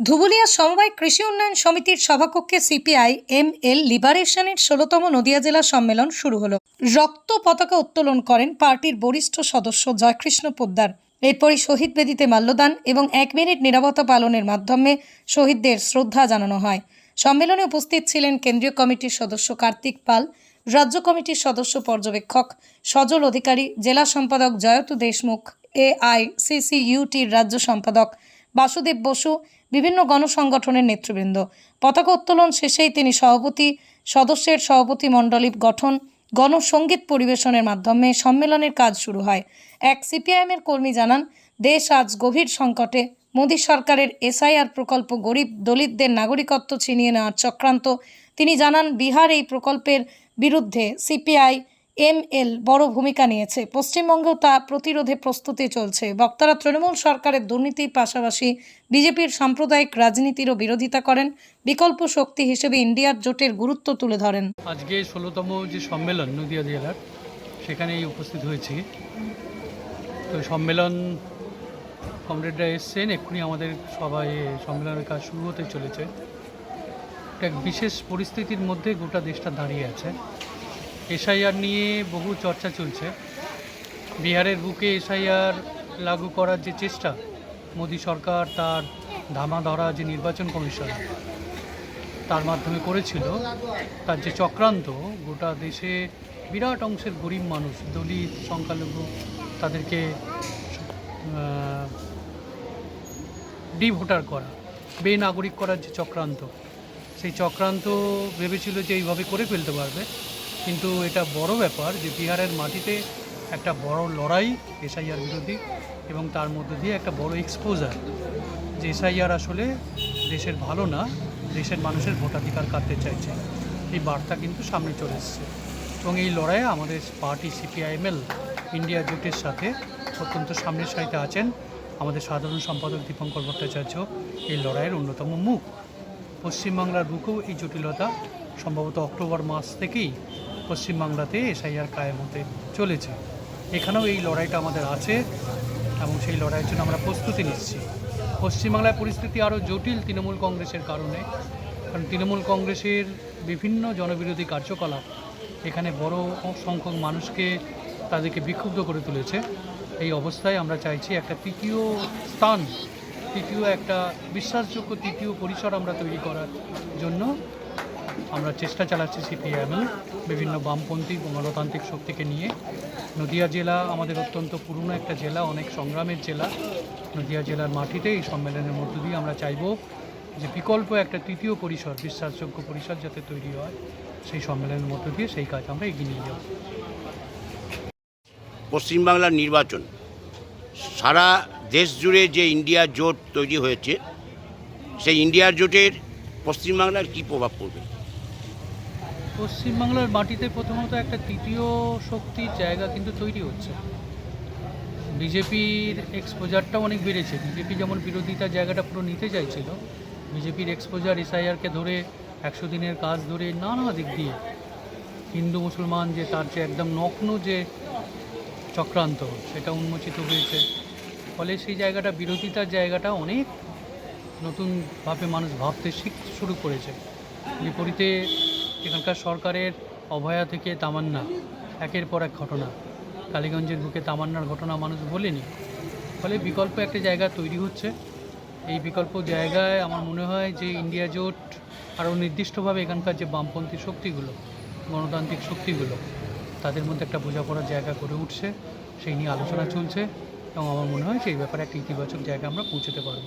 ধুবুলিয়া সমবায় কৃষি উন্নয়ন সমিতির সভাকক্ষে সিপিআই, এম এল লিবারেশনের ষোলতম নদিয়া জেলা সম্মেলন শুরু হলো। রক্ত পতাকা উত্তোলন করেন পার্টির বরিষ্ঠ সদস্য জয়কৃষ্ণ পোদ্দার। এরপরই শহীদ বেদিতে মাল্যদান এবং এক মিনিট নিরাপত্তা পালনের মাধ্যমে শহীদদের শ্রদ্ধা জানানো হয়। সম্মেলনে উপস্থিত ছিলেন কেন্দ্রীয় কমিটির সদস্য কার্তিক পাল, রাজ্য কমিটির সদস্য পর্যবেক্ষক, সজল অধিকারী, জেলা সম্পাদক জয়তু দেশমুখ এআইসিসিইউটির রাজ্য সম্পাদক বাসুদেব বসু বিভিন্ন গণসংগঠনের নেতৃবৃন্দ। পতাকা উত্তোলন শেষেই তিনি সভাপতি, সদস্যের সভাপতি মণ্ডলী গঠন গণসঙ্গীত পরিবেশনের মাধ্যমে সম্মেলনের কাজ শুরু হয়। এক সিপিআইএমের কর্মী জানান, দেশ আজ গভীর সংকটে। মোদী সরকারের এসআইআর প্রকল্প গরিব দলিতদের নাগরিকত্ব ছিনিয়ে নেওয়ার চক্রান্ত। তিনি জানান, বিহার এই প্রকল্পের বিরুদ্ধে সিপিআই এমএল বড় ভূমিকা নিয়েছে। পশ্চিমবঙ্গেও তা প্রতিরোধে প্রস্তুতি চলছে। বক্তারা তৃণমূল সরকারের দুর্নীতির পাশাপাশি বিজেপির সাম্প্রদায়িক রাজনীতিরও বিরোধিতা করেন। বিকল্প শক্তি হিসেবে ইন্ডিয়ার জোটের গুরুত্ব তুলে ধরেন। আজকে ষোলোতম যে সম্মেলন নদিয়া জেলার, সেখানেই উপস্থিত হয়েছি। তো সম্মেলন কমরেডরা এসছেন, এক্ষুনি আমাদের সবাই সম্মেলনের কাজ শুরু হতে চলেছে। একটা বিশেষ পরিস্থিতির মধ্যে গোটা দেশটা দাঁড়িয়ে আছে। এসআইআর নিয়ে বহু চর্চা চলছে। বিহারের বুকে এসআইআর লাগু করার যে চেষ্টা, মোদী সরকার তার ধামা ধরা যে নির্বাচন কমিশন তার মাধ্যমে করেছিল, তার যে চক্রান্ত, গোটা দেশে বিরাট অংশের গরিব মানুষ, দলিত, সংখ্যালঘু, তাদেরকে ডি ভোটার করা, বেনাগরিক করার যে চক্রান্ত, সেই চক্রান্ত ভেবেছিল যে এইভাবে করে ফেলতে পারবে। কিন্তু এটা বড় ব্যাপার যে বিহারের মাটিতে একটা বড় লড়াই এসআইআর বিরোধী এবং তার মধ্যে দিয়ে একটা বড় এক্সপোজার যে এসআইআর আসলে দেশের ভালো না, দেশের মানুষের ভোটাধিকার কাটতে চাইছে। এই বার্তা কিন্তু সামনে চলে এসছে। এবং এই লড়াইয়ে আমাদের পার্টি সিপিআইএমএল ইন্ডিয়া জোটের সাথে অত্যন্ত সামনের সারিতে আছেন আমাদের সাধারণ সম্পাদক দীপঙ্কর ভট্টাচার্য। এই লড়াইয়ের অন্যতম মুখ। পশ্চিমবাংলার বুকেও এই জটিলতা সম্ভবত অক্টোবর মাস থেকেই পশ্চিমবাংলাতে এসআইআর কায়েম হতে চলেছে। এখানেও এই লড়াইটা আমাদের আছে এবং সেই লড়াইয়ের জন্য আমরা প্রস্তুতি নিচ্ছি। পশ্চিমবাংলায় পরিস্থিতি আরও জটিল তৃণমূল কংগ্রেসের কারণে। কারণ তৃণমূল কংগ্রেসের বিভিন্ন জনবিরোধী কার্যকলাপ এখানে বড় সংখ্যক মানুষকে তাদেরকে বিক্ষুব্ধ করে তুলেছে। এই অবস্থায় আমরা চাইছি একটা তৃতীয় স্থান, তৃতীয় একটা বিশ্বাসযোগ্য তৃতীয় পরিসর আমরা তৈরি করার জন্য আমরা চেষ্টা চালাচ্ছি সিপিআইএমএল বিভিন্ন বামপন্থী গণতান্ত্রিক শক্তিকে নিয়ে। নদিয়া জেলা আমাদের অত্যন্ত পুরনো একটা জেলা, অনেক সংগ্রামের জেলা। নদিয়া জেলার মাটিতে এই সম্মেলনের মধ্য দিয়ে আমরা চাইব যে বিকল্প একটা তৃতীয় পরিসর, বিশ্বাসযোগ্য পরিসর যাতে তৈরি হয়, সেই সম্মেলনের মধ্য দিয়ে সেই কাজ আমরা এগিয়ে নিয়ে যাব। পশ্চিমবাংলার নির্বাচন। সারা দেশ জুড়ে যে ইন্ডিয়া জোট তৈরি হয়েছে, সেই ইন্ডিয়ার জোটের পশ্চিমবাংলার কী প্রভাব পড়বে? পশ্চিমবাংলার মাটিতে প্রথমত একটা তৃতীয় শক্তির জায়গা কিন্তু তৈরি হচ্ছে। বিজেপির এক্সপোজারটা অনেক বেড়েছে। বিজেপি যেমন বিরোধিতার জায়গাটা পুরো নিতে চাইছিল, বিজেপির এক্সপোজার এসআইআরকে ধরে, একশো দিনের কাজ ধরে নানা দিক দিয়ে হিন্দু, মুসলমান যে তার যে একদম নগ্ন যে চক্রান্ত, সেটা উন্মোচিত হয়েছে। ফলে সেই জায়গাটা, বিরোধিতার জায়গাটা অনেক নতুনভাবে মানুষ ভাবতে শিখ, শুরু করেছে। বিপরীতে এখানকার সরকারের অভয়া থেকে তামান্না, একের পর এক ঘটনা। কালীগঞ্জের বুকে তামান্নার ঘটনা মানুষ বলেনি। ফলে বিকল্প একটা জায়গা তৈরি হচ্ছে। এই বিকল্প জায়গায় আমার মনে হয় যে ইন্ডিয়া জোট আরও নির্দিষ্টভাবে এখানকার যে বামপন্থী শক্তিগুলো, গণতান্ত্রিক শক্তিগুলো, তাদের মধ্যে একটা বোঝাপড়ার জায়গা করে উঠছে, সেই নিয়ে আলোচনা চলছে এবং আমার মনে হয় সেই ব্যাপারে একটা ইতিবাচক জায়গা আমরা পৌঁছতে পারব।